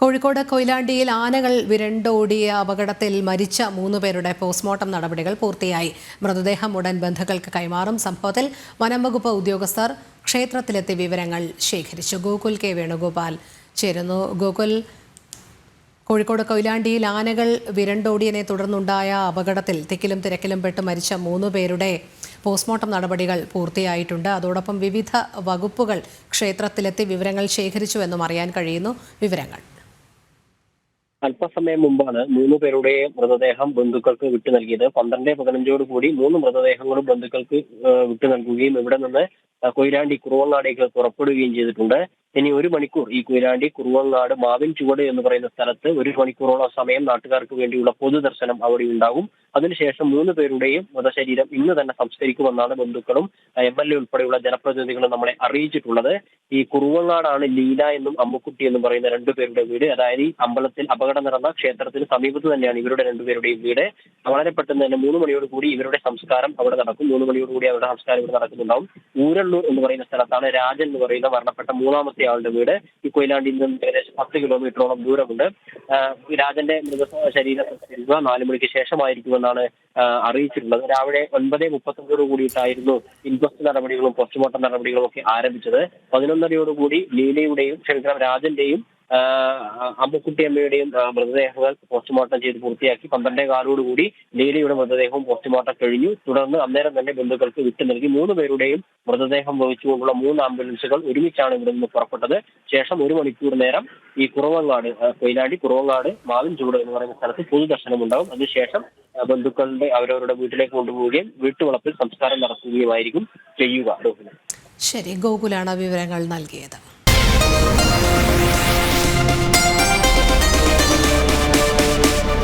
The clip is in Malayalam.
കോഴിക്കോട് കൊയിലാണ്ടിയിൽ ആനകൾ വിരണ്ടോടിയ അപകടത്തിൽ മരിച്ച മൂന്ന് പേരുടെ പോസ്റ്റ്മോർട്ടം നടപടികൾ പൂർത്തിയായി. മൃതദേഹം ഉടൻ ബന്ധുക്കൾക്ക് കൈമാറും. സംഭവത്തിൽ വനംവകുപ്പ് ഉദ്യോഗസ്ഥർ ക്ഷേത്രത്തിലെത്തി വിവരങ്ങൾ ശേഖരിച്ചു. ഗോകുൽ കെ വേണുഗോപാൽ ചേരുന്നു. ഗോകുൽ കോഴിക്കോട് കൊയിലാണ്ടിയിൽ ആനകൾ വിരണ്ടോടിയനെ തുടർന്നുണ്ടായ അപകടത്തിൽ തിക്കിലും തിരക്കിലും പെട്ട് മരിച്ച മൂന്ന് പേരുടെ പോസ്റ്റ്മോർട്ടം നടപടികൾ പൂർത്തിയായിട്ടുണ്ട്. അതോടൊപ്പം വിവിധ വകുപ്പുകൾ ക്ഷേത്രത്തിലെത്തി വിവരങ്ങൾ ശേഖരിച്ചുവെന്നും അറിയാൻ കഴിയുന്നു. വിവരങ്ങൾ. അല്പസമയം മുമ്പാണ് മൂന്ന് പേരുടെ മൃതദേഹം ബന്ധുക്കൾക്ക് വിട്ടു നൽകിയത്. പന്ത്രണ്ട് പതിനഞ്ചോട് കൂടി മൂന്ന് മൃതദേഹങ്ങളും ബന്ധുക്കൾക്ക് വിട്ടു നൽകുകയും ഇവിടെ നിന്ന് കൊയിലാണ്ടി കുറുവങ്ങാടേക്ക് പുറപ്പെടുകയും ചെയ്തിട്ടുണ്ട്. ഇനി ഒരു മണിക്കൂർ ഈ കുയിലാണ്ടി കുറുവങ്ങാട് മാവിൻ ചുവട് എന്ന് പറയുന്ന സ്ഥലത്ത് ഒരു മണിക്കൂറോളം സമയം നാട്ടുകാർക്ക് വേണ്ടിയുള്ള പൊതുദർശനം അവിടെ ഉണ്ടാകും. അതിനുശേഷം മൂന്ന് പേരുടെയും മൃതശരീരം ഇന്ന് തന്നെ സംസ്കരിക്കുമെന്നാണ് ബന്ധുക്കളും എം എൽ എ ഉൾപ്പെടെയുള്ള ജനപ്രതിനിധികളും നമ്മളെ അറിയിച്ചിട്ടുള്ളത്. ഈ കുറുവങ്ങാടാണ് ലീല എന്നും അമ്മുക്കുട്ടി എന്നും പറയുന്ന രണ്ടുപേരുടെ വീട്. അതായത് ഈ അമ്പലത്തിൽ അപകടം നടന്ന ക്ഷേത്രത്തിന് സമീപത്ത് തന്നെയാണ് ഇവരുടെ രണ്ടുപേരുടെയും വീട്. വളരെ പെട്ടെന്ന് തന്നെ മൂന്ന് മണിയോട് കൂടി ഇവരുടെ സംസ്കാരം അവിടെ നടക്കും. മൂന്ന് മണിയോട് കൂടി അവരുടെ സംസ്കാരം ഇവിടെ നടക്കുന്നുണ്ടാവും. ഊരള്ളൂർ എന്ന് പറയുന്ന സ്ഥലത്താണ് രാജൻ എന്ന് പറയുന്ന മരണപ്പെട്ട മൂന്നാമത്തെ ആളുടെ വീട്. ഈ കൊയിലാണ്ടിയിൽ നിന്നും ഏകദേശം പത്ത് കിലോമീറ്ററോളം ദൂരമുണ്ട്. രാജന്റെ മൃത ശരീരം സംസ്കരിക്കുക നാല് മണിക്ക് ശേഷമായിരിക്കുമെന്നാണ് അറിയിച്ചിട്ടുള്ളത്. രാവിലെ ഒൻപത് മുപ്പത്തൊമ്പതോട് കൂടിയിട്ടായിരുന്നു ഇൻക്വസ്റ്റ് നടപടികളും പോസ്റ്റ്മോർട്ടം നടപടികളും ഒക്കെ ആരംഭിച്ചത്. പതിനൊന്നരയോടുകൂടി ലീലയുടെയും ക്ഷമിക്കണം രാജന്റെയും ആഹ് അമ്മുക്കുട്ടി അമ്മയുടെയും മൃതദേഹങ്ങൾ പോസ്റ്റ്മോർട്ടം ചെയ്ത് പൂർത്തിയാക്കി പന്ത്രണ്ടേ കാലോടുകൂടി ലീലയുടെ മൃതദേഹവും പോസ്റ്റ്മോർട്ടം കഴിഞ്ഞു. തുടർന്ന് അന്നേരം തന്നെ ബന്ധുക്കൾക്ക് വിട്ടു നൽകി. മൂന്ന് പേരുടെയും മൃതദേഹം വഹിച്ചുകൊണ്ടുള്ള മൂന്ന് ആംബുലൻസുകൾ ഒരുമിച്ചാണ് ഇവിടെ നിന്ന് പുറപ്പെട്ടത്. ശേഷം ഒരു മണിക്കൂർ നേരം ഈ കുറവങ്ങാട് കൊയിലാടി കുറവങ്ങാട് മാവിൻ ചൂട് എന്ന് പറയുന്ന സ്ഥലത്ത് പൊതുദർശനം ഉണ്ടാവും അതിനുശേഷം ബന്ധുക്കളുടെ അവരവരുടെ വീട്ടിലേക്ക് കൊണ്ടുപോവുകയും വീട്ടുവളപ്പിൽ സംസ്കാരം നടത്തുകയുമായിരിക്കും ചെയ്യുക. ശരി ഗോകുലാണ് വിവരങ്ങൾ നൽകിയത്.